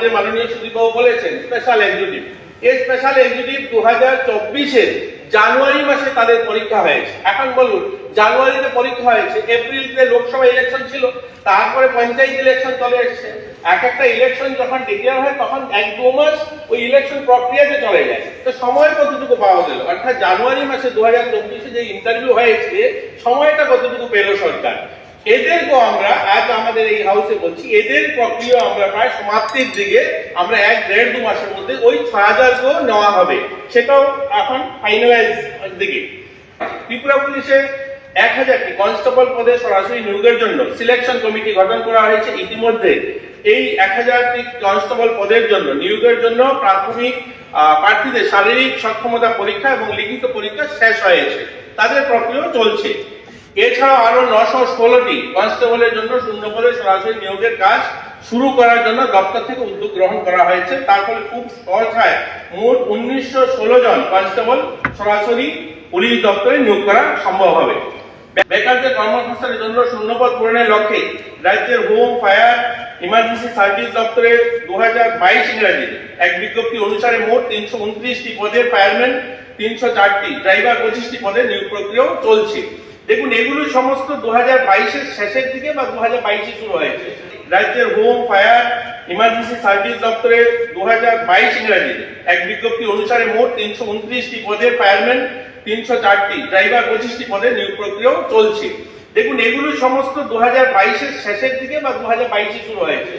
আমাদের মাননীয় সুদীপবাবু বলেছেন স্পেশাল এক্সিকিউটিভ এই স্পেশাল এক্সিকিউটিভ দু হাজার চব্বিশে জানুয়ারি মাসে তাদের পরীক্ষা হয়েছে। এখন বলুন, জানুয়ারিতে পরীক্ষা হয়েছে, এপ্রিলতে লোকসভা ইলেকশন ছিল, তারপরে পঞ্চায়েত ইলেকশন চলে এসছে। এক একটা ইলেকশন যখন ডিক্লেয়ার হয়, তখন এক দু মাস ওই ইলেকশন প্রক্রিয়াতে চলে যায়। তো সময় কতটুকু পাওয়া গেল? অর্থাৎ জানুয়ারি মাসে দু হাজার চব্বিশে যে ইন্টারভিউ হয়েছে, সময়টা কতটুকু পেল সরকার? এদেরকেও আমরা আজ আমাদের এই হাউসে বলছি, এদের প্রক্রিয়া আমরা প্রায় সমাপ্তির দিকে আমরা এক দেড় দু মাসের মধ্যে ওই ছ হাজারকেও নেওয়া হবে। সেটাও এখন ফাইনালাইজ দিকে। ত্রিপুরা পুলিশে এক হাজারটি কনস্টেবল পদে সরাসরি নিয়োগের জন্য সিলেকশন কমিটি গঠন করা হয়েছে ইতিমধ্যে। এই এক হাজারটি কনস্টেবল পদের জন্য নিয়োগের জন্য প্রাথমিক প্রার্থীদের শারীরিক সক্ষমতা পরীক্ষা এবং লিখিত পরীক্ষা শেষ হয়েছে। তাদের প্রক্রিয়াও চলছে। এছাড়াও আরও নশো ষোলোটি কনস্টেবলের জন্য শূন্য পদে সরাসরি নিয়োগের কাজ শুরু করার জন্য দপ্তর থেকে উদ্যোগ গ্রহণ করা হয়েছে। তার ফলে খুব সহসায় মোট উনিশশো ষোলো জন কনস্টেবল সরাসরি পুলিশ দপ্তরে নিয়োগ করা সম্ভব হবে। বেকারদের কর্মসংস্থানের জন্য শূন্যপদ পূরণের লক্ষ্যে রাজ্যের হোম, ফায়ার, ইমার্জেন্সি সার্ভিস দপ্তরে দু হাজার বাইশ ইংরাজি এক বিজ্ঞপ্তি অনুসারে মোট তিনশো উনত্রিশটি পদের ফায়ারম্যান, তিনশো চারটি ড্রাইভার পঁচিশটি পদে নিয়োগ প্রক্রিয়াও চলছে। দেখুন, এগুলো সমস্ত দু হাজার শেষের দিকে বা দু হাজার শুরু হয়েছে। রাজ্যের হোম ফায়ার ইমার্জেন্সি সার্ভিস দপ্তরের দু হাজার বাইশ ইংরাজি। এক বিজ্ঞপ্তি অনুসারে মোট তিনশো উনত্রিশটি পদের ফায়ারম্যান তিনশো চারটি ড্রাইভার পঁচিশটি পদে নিয়োগ প্রক্রিয়াও চলছে। দেখুন, এগুলো সমস্ত দু হাজার শেষের দিকে বা দু হাজার শুরু হয়েছে।